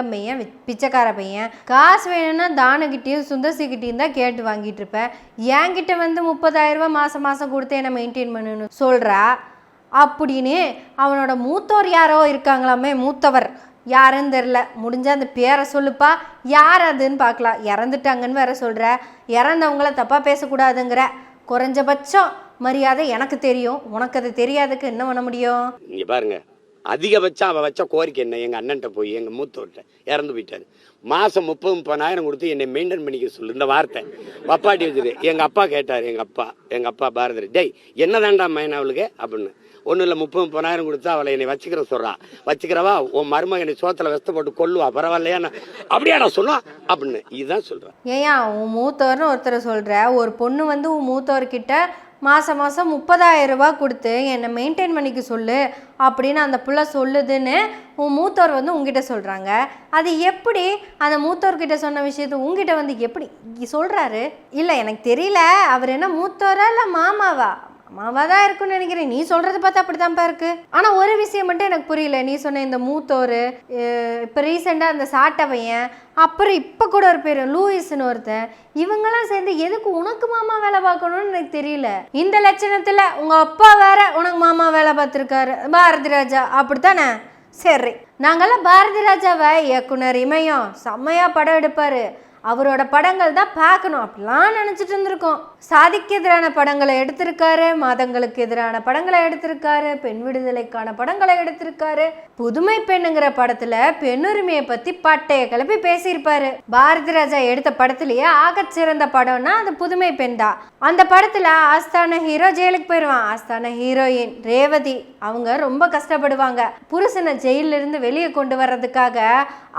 சிங்கம் பையன் பிச்சைக்கார பையன்? காசு வேணும்னா தானகிட்டயும் சுந்தர்சிக்கிட்டையும் தான் கேட்டு வாங்கிட்டு இருப்பேன் என்கிட்ட வந்து முப்பதாயிரரூபா மாதம் மாதம் கொடுத்து என்ன மெயின்டைன் பண்ணணும் சொல்கிறா அப்படின்னு அவனோட மூத்தோர் யாரோ இருக்காங்களாமே மூத்தவர். யாருன்னு தெரில முடிஞ்சால் அந்த பேரை சொல்லுப்பா. யார் அதுன்னு பார்க்கலாம். இறந்துட்டாங்கன்னு வேற சொல்கிற இறந்தவங்கள தப்பாக பேசக்கூடாதுங்கிற. குறைஞ்சபட்சம் மரியாதை எனக்கு தெரியும். உனக்கு அது தெரியாதுக்கு என்ன பண்ண முடியும்? இங்கே பாருங்க. அதிகபட்சம் அவள் வச்ச கோரிக்கை என்ன? எங்கள் அண்ணன்ட்ட போய் எங்கள் மூத்தவர்கிட்ட இறந்து போயிட்டாரு. மாதம் முப்பது முப்பதாயிரம் கொடுத்து என்னை மெயின்டைன் பண்ணிக்க சொல்லு. இந்த வார்த்தை. வப்பாட்டி வச்சுரு எங்கள் அப்பா கேட்டார் எங்கள் அப்பா எங்கள் அப்பா பாரதர் டேய் என்னதான்டா மைன் அவளுக்கு? அப்படின்னு. ஒன்றும் இல்லை முப்பது முப்பதாயிரம் கொடுத்தா அவளை என்னை வச்சுக்கிற சொல்றா. வச்சுக்கிறவா உன் மருமக என்னை சோத்துல வெஸ்த போட்டு கொல்லுவா. பரவாயில்லையா நான் அப்படியாடா சொன்னா? அப்படின்னு. இதுதான் சொல்கிறேன் ஏன் உன் மூத்தவர்னு ஒருத்தரை சொல்கிற ஒரு பொண்ணு வந்து உன் மூத்தவர்கிட்ட மாதம் மாதம் முப்பதாயிரம் கொடுத்து என்னை மெயின்டைன் பண்ணிக்க சொல்லு அப்படின்னு அந்த புள்ள சொல்லுதுன்னு உன் மூத்தவர் வந்து உங்ககிட்ட சொல்கிறாங்க அது எப்படி அந்த மூத்தோர்கிட்ட சொன்ன விஷயத்த உங்ககிட்ட வந்து எப்படி சொல்கிறாரு இல்லை எனக்கு தெரியல. அவர் என்ன மூத்தவரா இல்லை மாமாவா? அம்மாவாக தான் இருக்கும்னு நினைக்கிறேன். நீ சொல்றது பார்த்தா அப்படித்தான்ப்பா இருக்கு. ஆனால் ஒரு விஷயம் மட்டும் எனக்கு புரியல. நீ சொன்ன இந்த மூத்தோர் இப்போ ரீசெண்டாக அந்த சாட்டை பையன் அப்புறம் இப்போ கூட ஒரு பேர் லூயிஸ்னு ஒருத்தன் இவங்கெல்லாம் சேர்ந்து எதுக்கு உனக்கு மாமா வேலை பார்க்கணும்னு எனக்கு தெரியல. இந்த லட்சணத்தில் உங்கள் அப்பா வேற உனக்கு மாமா வேலை பார்த்துருக்காரு. பாரதி ராஜா அப்படித்தானே? சரி. நாங்கள்லாம் பாரதி ராஜாவை இயக்குனர் இமயம் செம்மையாக படம் எடுப்பார். அவரோட படங்கள் தான் பார்க்கணும். அப்படிலாம் நினச்சிட்டு இருந்திருக்கோம். சாதிக்கு எதிரான படங்களை எடுத்திருக்காரு மாதங்களுக்கு எதிரான படங்களை எடுத்திருக்காரு பெண் விடுதலைக்கான படங்களை எடுத்திருக்காரு. புதுமை பெண்ணுங்கிற படத்துல பெண்ணுரிமையை பத்தி பட்டைய கிளப்பி பேசியிருப்பாரு. பாரதி ராஜா எடுத்த படத்திலேயே ஆக சிறந்த படம்னா அது புதுமை பெண் தான். அந்த படத்துல ஆஸ்தான ஹீரோ ஜெயிலுக்கு போயிடுவான் ஆஸ்தான ஹீரோயின் ரேவதி அவங்க ரொம்ப கஷ்டப்படுவாங்க. புருஷனை ஜெயிலிருந்து வெளியே கொண்டு வர்றதுக்காக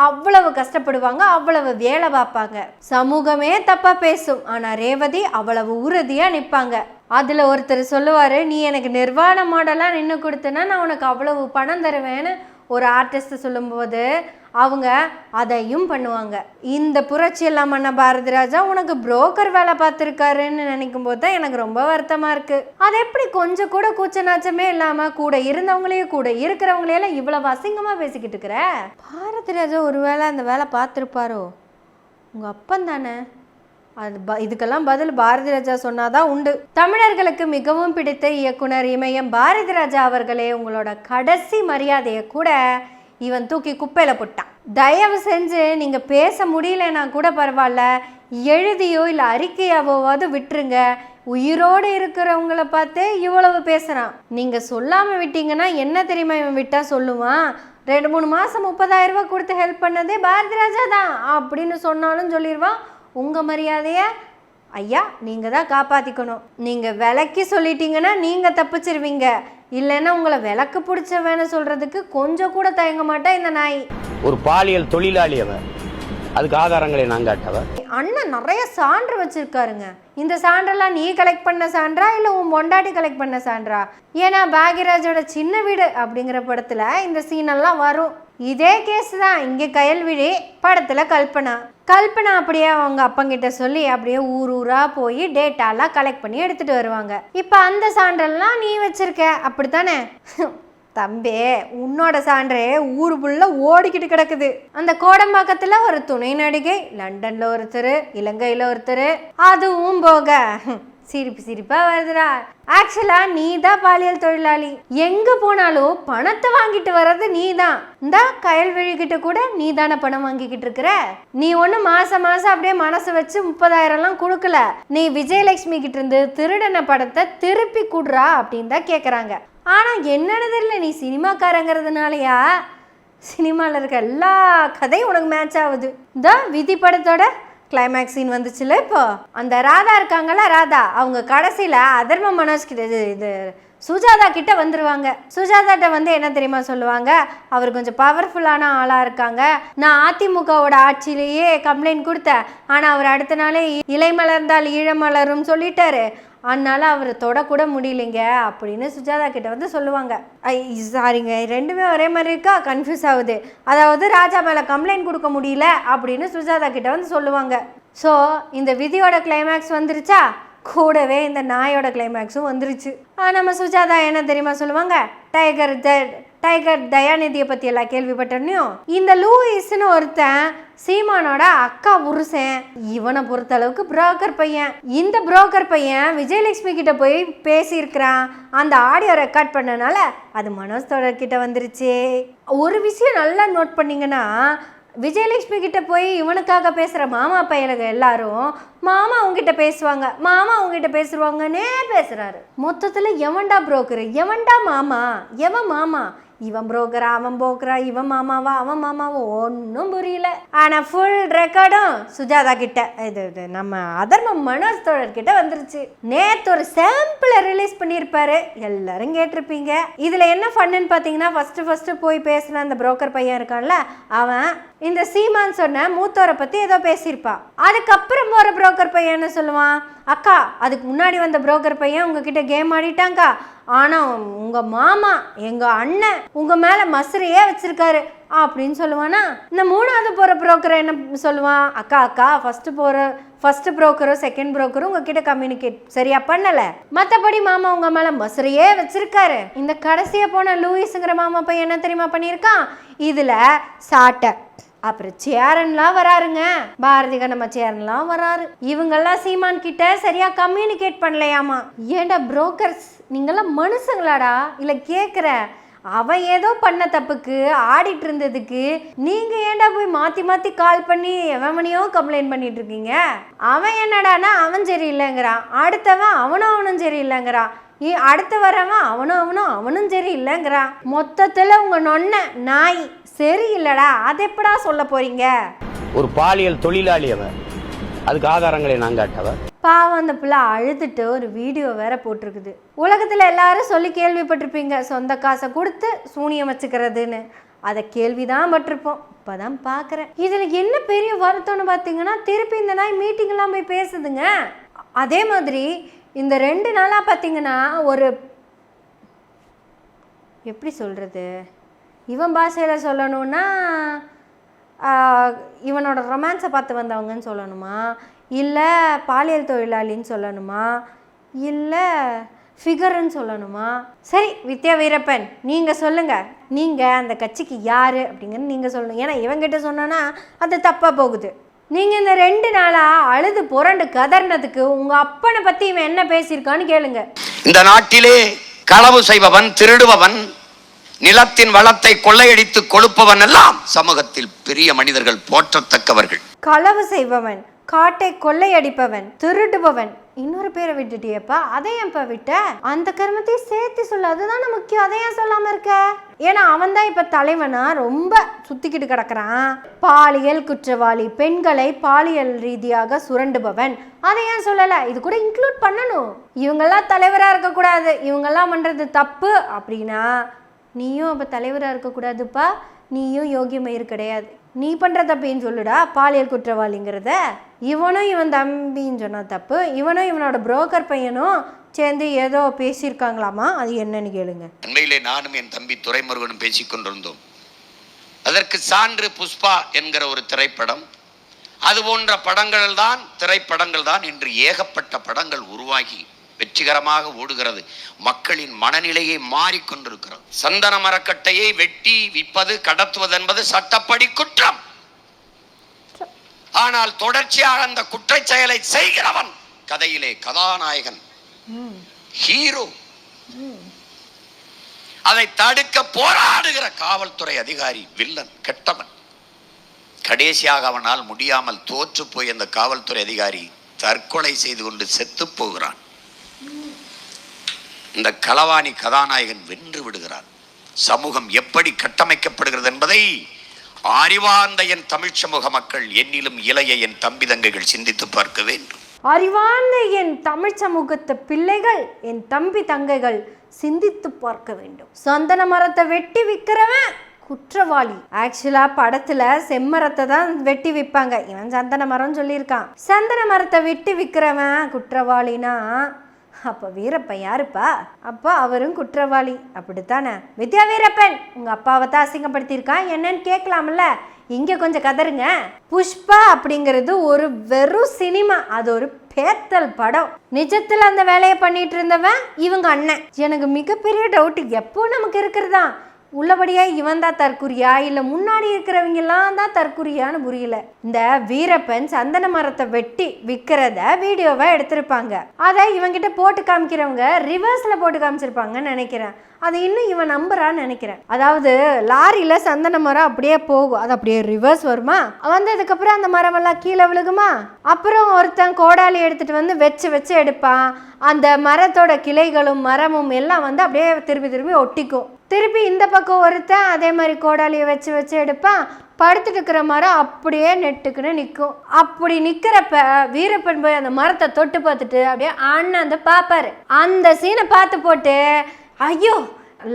அவ்வளவு கஷ்டப்படுவாங்க அவ்வளவு வேலை பார்ப்பாங்க. சமூகமே தப்பா பேசும். ஆனா ரேவதி அவ்வளவு உறுதியா நிற்பாங்க. அதுல ஒருத்தர் சொல்லுவாரு நீ எனக்கு நிர்வாண மாடலாக நின்று கொடுத்தனா நான் உனக்கு அவ்வளவு பணம் தருவேன்னு. ஒரு ஆர்டிஸ்ட் சொல்லும்போது அவங்க அதையும் பண்ணுவாங்க. இந்த புரட்சி எல்லாம் பண்ண பாரதி ராஜா உனக்கு புரோக்கர் வேலை பார்த்துருக்காருன்னு நினைக்கும் போது தான் எனக்கு ரொம்ப வருத்தமா இருக்கு. அது எப்படி கொஞ்சம் கூட கூச்ச நாச்சமே இல்லாம கூட இருந்தவங்களையும் கூட இருக்கிறவங்களையெல்லாம் இவ்வளவு அசிங்கமா பேசிக்கிட்டு இருக்கிற? பாரதி ராஜா ஒருவேளை அந்த வேலை பார்த்துருப்பாரோ? உங்கள் அப்பன் தானே? அது ப இதுக்கெல்லாம் பதில் பாரதி ராஜா சொன்னாதான் உண்டு. தமிழர்களுக்கு மிகவும் பிடித்த இயக்குனர் இமயம் பாரதி ராஜா அவர்களே உங்களோட கடைசி மரியாதையை கூட இவன் தூக்கி குப்பையில் போட்டான். தயவு செஞ்சு நீங்கள் பேச முடியலன்னா கூட பரவாயில்ல எழுதியோ இல்லை அறிக்கையாவோவாவது விட்டுருங்க. உயிரோடு இருக்கிறவங்கள பார்த்தே இவ்வளவு பேசுகிறான் நீங்கள் சொல்லாமல் விட்டீங்கன்னா என்ன தெரியுமா இவன் விட்டால் சொல்லுவான்? ரெண்டு மூணு மாதம் முப்பதாயிரம் கொடுத்து ஹெல்ப் பண்ணதே பாரதி ராஜா தான் அப்படின்னு சொன்னாலும் சொல்லிடுவான். உங்கள் மரியாதையை ஐயா நீங்கள் தான் காப்பாற்றிக்கணும் நீங்கள் விலக்கி சொல்லிட்டீங்கன்னா நீங்கள் தப்பிச்சிருவீங்க. இல்லைன்னா உங்களை விளக்கு பிடிச்ச வேணும் சொல்கிறதுக்கு கொஞ்சம் கூட தயங்க மாட்டேன் இந்த நாய். ஒரு பாலியல் தொழிலாளி அவன். அதுக்கு ஆதாரங்களை நான் காட்டவன் அண்ணன் நிறைய சான்று வச்சிருக்காருங்க. இந்த சான்றெல்லாம் நீ கலெக்ட் பண்ண சான்றா? இல்லை உன் பொண்டாட்டி கலெக்ட் பண்ண சான்றா? ஏன்னா பாக்யராஜோட சின்ன வீடு அப்படிங்கிற படத்தில் இந்த சீனெல்லாம் வரும். இதே கேஸ் தான். இங்கே கயல்விழி படத்தில் கல்பனா. கல்பனா அப்படியே அவங்க அப்பங்கிட்ட சொல்லி அப்படியே ஊர் ஊரா போய் டேட்டாலாம் கலெக்ட் பண்ணி எடுத்துட்டு வருவாங்க. இப்போ அந்த சான்றெல்லாம் நீ வச்சிருக்க. அப்படித்தானே? தம்பே உன்னோட சான்றே ஊர் ஃபுல்லா ஓடிக்கிட்டு கிடக்குது. அந்த கோடம்பாக்கத்துல ஒரு துணை நடிகை லண்டன்ல ஒருத்தர் இலங்கையில ஒருத்தர் அதுவும் போக சிரிப்பு சிரிப்பா வருதுடா. ஆக்சுவலா நீ தான் பாலியல் தொழிலாளி. எங்க போனாலும் பணத்தை வாங்கிட்டு வர்றது நீ தான் இந்த கயல்வெளிக்கிட்ட கூட நீ தானே பணம் வாங்கிக்கிட்டு இருக்கிற? நீ ஒண்ணு மாதம் மாசம் அப்படியே மனசு வச்சு முப்பதாயிரம் எல்லாம் கொடுக்கல. நீ விஜயலட்சுமி கிட்ட இருந்து திருடன படத்தை திருப்பி குடுறா அப்படின்னு தான் கேக்குறாங்க. ஆனா என்னன்னு தெரியல நீ சினிமாக்காரங்கிறதுனாலயா? சினிமாவில் இருக்க எல்லா கதையும் உனக்கு மேட்ச் ஆகுது. இந்த விதி படத்தோட கிளைமேக்ஸ் சீன் வந்துச்சுல இப்போ? அந்த ராதா இருக்காங்கல்ல ராதா அவங்க கடைசியில் அதர்ம மனோஜ் கிட்ட இது இது சுஜாதா கிட்ட வந்துருவாங்க. சுஜாதாட்ட வந்து என்ன தெரியுமா சொல்லுவாங்க? அவர் கொஞ்சம் பவர்ஃபுல்லான ஆளாக இருக்காங்க. நான் அதிமுகவோட ஆட்சியிலேயே கம்ப்ளைண்ட் கொடுத்தேன். ஆனால் அவர் அடுத்த நாளே இலை மலர்ந்தால் ஈழமலரும் சொல்லிட்டாரு. அதனால் அவரை தொடக்கூட முடியலைங்க அப்படின்னு சுஜாதா கிட்ட வந்து சொல்லுவாங்க. ஐ சாரிங்க ரெண்டுமே ஒரே மாதிரி இருக்கா? கன்ஃபியூஸ் ஆகுது. அதாவது ராஜா மேலே கம்ப்ளைண்ட் கொடுக்க முடியல அப்படின்னு சுஜாதா கிட்ட வந்து சொல்லுவாங்க. ஸோ இந்த விதியோட கிளைமேக்ஸ் வந்துருச்சா? கூடவே இந்த நாயோட கிளைமேக்ஸும் வந்துருச்சு. நம்ம சுஜாதா என்ன தெரியுமா சொல்லுவாங்க? டைகர் ஜெட் டைகர் தயாநிதியை பற்றி எல்லாம் கேள்விப்பட்டனையும் இந்த லூயிஸ்னு ஒருத்தன் சீமானோட அக்கா உருசன் இவனை பொறுத்த அளவுக்கு புரோக்கர் பையன். இந்த புரோக்கர் பையன் விஜயலட்சுமி கிட்ட போய் பேசியிருக்கிறான். அந்த ஆடியோ ரெக்கார்ட் பண்ணனால அது மனோஜ் தொடர் கிட்ட வந்துருச்சு. ஒரு விஷயம் நல்லா நோட் பண்ணீங்கன்னா விஜயலட்சுமி கிட்ட போய் இவனுக்காக பேசுகிற மாமா பையனுங்க எல்லாரும் மாமா உங்ககிட்ட பேசுவாங்க மாமா உங்ககிட்ட பேசுவாங்கன்னே பேசுறாரு. மொத்தத்தில் எவன்டா புரோக்கரு எவன்டா மாமா எவன் மாமா? இவன் புரோக்கரா அவன் புரோக்கரா இவன் மாமாவா அவன் மாமாவா ஒன்றும் புரியல. ஆனால் ஃபுல் ரெக்கார்டும் சுஜாதா கிட்ட இது இது நம்ம அதர்ம மனோஜ் தோழர் கிட்ட வந்துருச்சு. நேத்து ஒரு சாம்பிளை ரிலீஸ் பண்ணியிருப்பாரு. எல்லாரும் கேட்டிருப்பீங்க. இதில் என்ன ஃபன்னுன்னு பார்த்தீங்கன்னா ஃபஸ்ட்டு ஃபஸ்ட்டு போய் பேசின அந்த புரோக்கர் பையன் இருக்கான்ல அவன் இந்த சீமான் சொன்ன மூத்தோரை பற்றி ஏதோ பேசியிருப்பா. அதுக்கப்புறம் போகிற புரோக்கர் பையன் என்ன சொல்லுவான்? அக்கா அதுக்கு முன்னாடி வந்த புரோக்கர் பையன் உங்ககிட்ட கேம் ஆடிட்டாங்கக்கா ஆனால் உங்கள் மாமா எங்கள் அண்ணன் உங்கள் மேலே மசுரையே வச்சுருக்காரு. அப்படின்னு சொல்லுவானா? இந்த மூணாவது போகிற புரோக்கர் என்ன சொல்லுவான் அக்கா அக்கா ஃபஸ்ட்டு போகிற ஃபர்ஸ்ட் புரோக்கரும் செகண்ட் புரோக்கரும் உங்ககிட்ட கம்யூனிகேட் சரியா பண்ணலை? மற்றபடி மாமா உங்கள் மேலே மசுரையே வச்சுருக்காரு. இந்த கடைசியை போன லூயிஸுங்கிற மாமா பையன் என்ன தெரியுமா பண்ணியிருக்கான் இதில் சாட்டை. அப்புறம் சேரன்லாம் வராருங்க. பாரதி நம்ம சேரன்லாம் வராரு. இவங்கெல்லாம் சீமான் கிட்ட சரியா கம்யூனிகேட் பண்ணலையாமா? ஏன்டா புரோக்கர்ஸ் நீங்களாம் மனுஷங்களாடா? இல்லை கேட்குற அவன் ஏதோ பண்ண தப்புக்கு ஆடிட்டு இருந்ததுக்கு நீங்க ஏன்டா போய் மாத்தி மாத்தி கால் பண்ணி எவனையோ கம்ப்ளைண்ட் பண்ணிட்டு இருக்கீங்க? அவன் என்னடானா அவன் சரியில்லைங்கிறான். அடுத்தவன் அவனும் அவனும் சரியில்லைங்கிறான். இ- அடுத்து வரவன் அவனும் அவனும் அவனும் சரி இல்லைங்கிறான் மொத்தத்துல உங்க நொன்ன நாய் சரியில்லடா. அதை எப்படா சொல்ல போறீங்க? ஒரு பாலியல் தொழிலாளி அவன். அதுக்கு ஆதாரங்களை நான் காட்டவ? பாவம் அந்த பிள்ளை அழுதுட்டு ஒரு வீடியோ வேற போட்டிருக்குது. உலகத்தில் எல்லாரும் சொல்லி கேள்விப்பட்டிருப்பீங்க சொந்த காசை கொடுத்து சூனியம் வச்சுக்கிறதுன்னு. அதை கேள்விதான் பட்டிருப்போம். இப்பதான் பார்க்குறேன் இதில் என்ன பெரிய வருத்தம்னு பார்த்தீங்கன்னா திருப்பி இந்த நாய் மீட்டிங்லாம் போய் பேசுதுங்க. அதே மாதிரி இந்த ரெண்டு நாளாக பார்த்தீங்கன்னா ஒரு எப்படி சொல்கிறது இவன் பாஷையில் சொல்லணும்னா இவனோட ரொமான்ஸை பார்த்து வந்தவங்கன்னு சொல்லணுமா? இல்லை பாலியல் தொழிலாளின்னு சொல்லணுமா? இல்லை ஃபிகர்னு சொல்லணுமா? சரி வித்யா வீரப்பன் நீங்கள் சொல்லுங்கள் நீங்கள் அந்த கட்சிக்கு யார் அப்படிங்கிறது நீங்கள் சொல்லணும். ஏன்னா இவங்கிட்ட சொன்னோன்னா அது தப்பாக போகுது. நீங்கள் இந்த ரெண்டு நாளாக அழுது புரண்டு கதர்னதுக்கு உங்கள் அப்பனை பற்றி இவன் என்ன பேசியிருக்கான்னு கேளுங்க. இந்த நாட்டிலே களவு செய்பவன் திருடுபவன் நிலத்தின் வளத்தை கொள்ளையடித்து கொழுப்பவன் எல்லாம் சமூகத்தில் பெரிய மனிதர்கள் போற்றத்தக்கவர்கள். களவு செய்பவன் காட்டை கொள்ளையடிப்பவன் திருடுபவன். இன்னொரு பேரை விட்டுட்டியப்பா அதை ஏன்ப்பா விட்ட? அந்த கர்மத்தையும் சேர்த்து சொல்ல அதுதானே முக்கியம் அதை ஏன் சொல்லாம இருக்க? ஏன்னா அவன் தான் இப்ப தலைவனா ரொம்ப சுத்திக்கிட்டு கிடக்குறான். பாலியல் குற்றவாளி பெண்களை பாலியல் ரீதியாக சுரண்டுபவன். அதை ஏன் சொல்லல? இது கூட இன்க்ளூட் பண்ணணும். இவங்கெல்லாம் தலைவரா இருக்கக்கூடாது. இவங்கெல்லாம் பண்றது தப்பு அப்படின்னா நீயும் அப்போ தலைவராக இருக்கக்கூடாதுப்பா. நீயும் யோகியமயிர் கிடையாது. நீ பண்ணுற தப்பின்னு சொல்லுடா பாலியல் குற்றவாளிங்கிறத. இவனும் இவன் தம்பின்னு சொன்னால் தப்பு. இவனும் இவனோட புரோக்கர் பையனும் சேர்ந்து ஏதோ பேசியிருக்காங்களாமா? அது என்னன்னு கேளுங்க. உண்மையிலே நானும் என் தம்பி துரைமுருகனும் பேசிக் கொண்டிருந்தோம் அதற்கு சான்று புஷ்பா என்கிற ஒரு திரைப்படம். அது போன்ற படங்கள் தான் திரைப்படங்கள் தான் இன்று ஏகப்பட்ட படங்கள் உருவாகி வெற்றிகரமாக ஓடுகிறது. மக்களின் மனநிலையை மாறிக்கொண்டிருக்கிறது சந்தன மரக்கட்டையை வெட்டி விற்பது கடத்துவது என்பது சட்டப்படி குற்றம். ஆனால் தொடர்ச்சியாக அந்த குற்ற செயலை செய்கிறவன் கதையிலே கதாநாயகன். ஹீரோ அதை தடுக்க போராடுகிற காவல்துறை அதிகாரி வில்லன் கெட்டவன். கடைசியாக அவனால் முடியாமல் தோற்று போய் அந்த காவல்துறை அதிகாரி தற்கொலை செய்து கொண்டு செத்து போகிறான். இந்த களவாணி கதாநாயகன் வென்று விடுகிறார். சமூகம் எப்படி கட்டமைக்கப்படுகிறது என்பதை அறிவார்ந்த என் தமிழ் சமூக மக்கள் என்னிலும் இளைய என் தம்பி தங்கைகள் சிந்தித்து பார்க்க வேண்டும். அறிவார்ந்த என் தமிழ் சமூகத்து பிள்ளைகள் என் தம்பி தங்கைகள் சிந்தித்து பார்க்க வேண்டும். சந்தன மரத்தை வெட்டி விற்கிறவன் குற்றவாளி. ஆக்சுவலா படத்துல செம்மரத்தை தான் வெட்டி விற்பாங்க. இவன் சந்தன மரம் சொல்லியிருக்கான். சந்தன மரத்தை வெட்டி விற்கிறவன் குற்றவாளினா அப்போ வீரப்பன் யாருப்பா? அப்பா அவரும் குற்றவாளி. அப்படித்தானே? வித்யா வீரப்பன் உங்கள் அப்பாவை தான் அசிங்கப்படுத்தியிருக்கான். என்னன்னு கேட்கலாம்ல. இங்கே கொஞ்சம் கதருங்க. புஷ்பா அப்படிங்கிறது ஒரு வெறும் சினிமா. அது ஒரு பேத்தல் படம். நிஜத்தில் அந்த வேலையை பண்ணிட்டு இருந்தவன் இவங்க அண்ணன். எனக்கு மிகப்பெரிய டவுட் எப்போ நமக்கு இருக்கிறதா உள்ளபடியா இவன் தான் தற்குறியா? இல்லை முன்னாடி இருக்கிறவங்கெல்லாம் தான் தற்குறியான்னு புரியல. இந்த வீரப்பன் சந்தன மரத்தை வெட்டி விற்கிறத வீடியோவை எடுத்திருப்பாங்க. அதை இவன்கிட்ட போட்டு காமிக்கிறவங்க ரிவர்ஸ்ல போட்டு காமிச்சிருப்பாங்கன்னு நினைக்கிறேன். அதை இன்னும் இவன் நம்புறான்னு நினைக்கிறேன். அதாவது லாரியில சந்தன மரம் அப்படியே போகும். அது அப்படியே ரிவர்ஸ் வருமா? வந்ததுக்கு அப்புறம் அந்த மரம் எல்லாம் கீழே விழுகுமா? அப்புறம் ஒருத்தன் கோடாலி எடுத்துட்டு வந்து வச்சு வச்சு எடுப்பான். அந்த மரத்தோட கிளைகளும் மரமும் எல்லாம் வந்து அப்படியே திரும்பி திரும்பி ஒட்டிக்கும். திருப்பி இந்த பக்கம் ஒருத்தன் அதே மாதிரி கோடாலியை வச்சு வச்சு எடுப்பான் படுத்துட்டு இருக்கிற மரம் அப்படியே நெட்டுக்குன்னு நிற்கும் அப்படி நிற்கிறப்ப வீரப்பன் போய் அந்த மரத்தை தொட்டு பார்த்துட்டு அப்படியே அண்ணன் அந்த பார்ப்பாரு அந்த சீனை பார்த்து போட்டு ஐயோ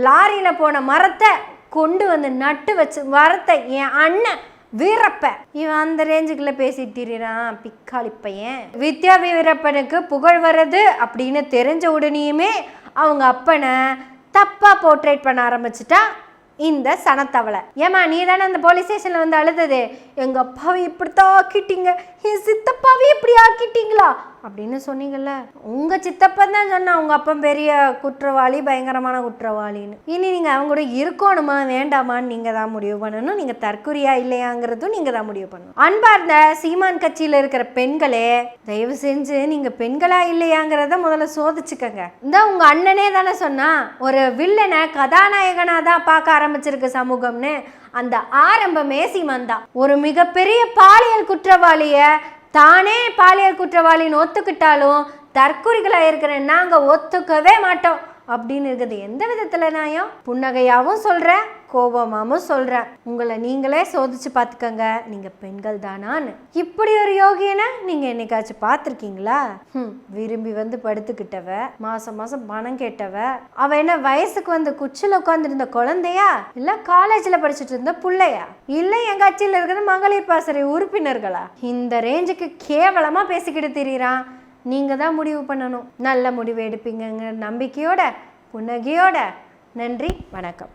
லாரியில் போன மரத்தை கொண்டு வந்து நட்டு வச்சு மரத்தை என் அண்ணன் வீரப்ப. இவன் அந்த ரேஞ்சுக்குள்ள பேசிட்டு திரியிறான் பிக்காளி பையன். வித்யா வீரப்பனுக்கு புகழ் வர்றது அப்படின்னு தெரிஞ்ச உடனேயுமே அவங்க அப்பனை தப்பாக போர்ட்ரேட் பண்ண ஆரம்பிச்சிட்டா இந்த சனத்தவளை. ஏமா நீ தானே அந்த போலீஸ் ஸ்டேஷனில் வந்து அழுதது? எங்கள் அப்பாவை இப்படித்தான் கிட்டிங்க என் சித்தப்பாவே இப்படி ஆக்கிட்டீங்களா? அப்படின்னு சொன்னீங்கல்ல. உங்க சித்தப்பன் தான் சொன்னா உங்க அப்பன் பெரிய குற்றவாளி பயங்கரமான குற்றவாளின்னு. இனி நீங்க அவங்க கூட இருக்கணுமா வேண்டாமான்னு நீங்க தான் முடிவு பண்ணணும். நீங்க தற்குறியா இல்லையாங்கிறதும் நீங்க தான் முடிவு பண்ணணும். அன்பார்ந்த சீமான் கட்சியில இருக்கிற பெண்களே தயவு செஞ்சு நீங்க பெண்களா இல்லையாங்கிறத முதல்ல சோதிச்சுக்கங்க. இந்த உங்க அண்ணனே தானே சொன்னா ஒரு வில்லனை கதாநாயகனா தான் பார்க்க ஆரம்பிச்சிருக்கு சமூகம்னு. அந்த ஆரம்பமே சீமான் தான். ஒரு மிகப்பெரிய பாலியல் குற்றவாளியை தானே பாலியல் குற்றவாளின்னு ஒத்துக்கிட்டாலும் தற்குறிகளாக இருக்கிற நாங்கள் ஒத்துக்கவே மாட்டோம். அப்படின்னு இருக்குது. எந்த விதத்தில் நியாயம் புன்னகையாகவும் சொல்கிறேன் கோபமாகவும் சொல்கிறேன் உங்களை நீங்களே சோதிச்சு பார்த்துக்கங்க. நீங்கள் பெண்கள் தானான்னு. இப்படி ஒரு யோகியனை நீங்கள் என்னைக்காச்சும் பார்த்துருக்கீங்களா? ம் விரும்பி வந்து படுத்துக்கிட்டவ மாதம் மாதம் பணம் கேட்டவ அவ என்ன வயசுக்கு வந்து குச்சியில் உட்காந்துருந்த குழந்தையா? இல்லை காலேஜில் படிச்சுட்டு இருந்த பிள்ளையா? இல்லை என் கட்சியில் இருக்கிற மகளிர் பாசறை உறுப்பினர்களா? இந்த ரேஞ்சுக்கு கேவலமாக பேசிக்கிட்டு திரியிறான். நீங்கள் தான் முடிவு பண்ணணும். நல்ல முடிவு எடுப்பீங்கங்கிற நம்பிக்கையோட புன்னகையோட. நன்றி வணக்கம்.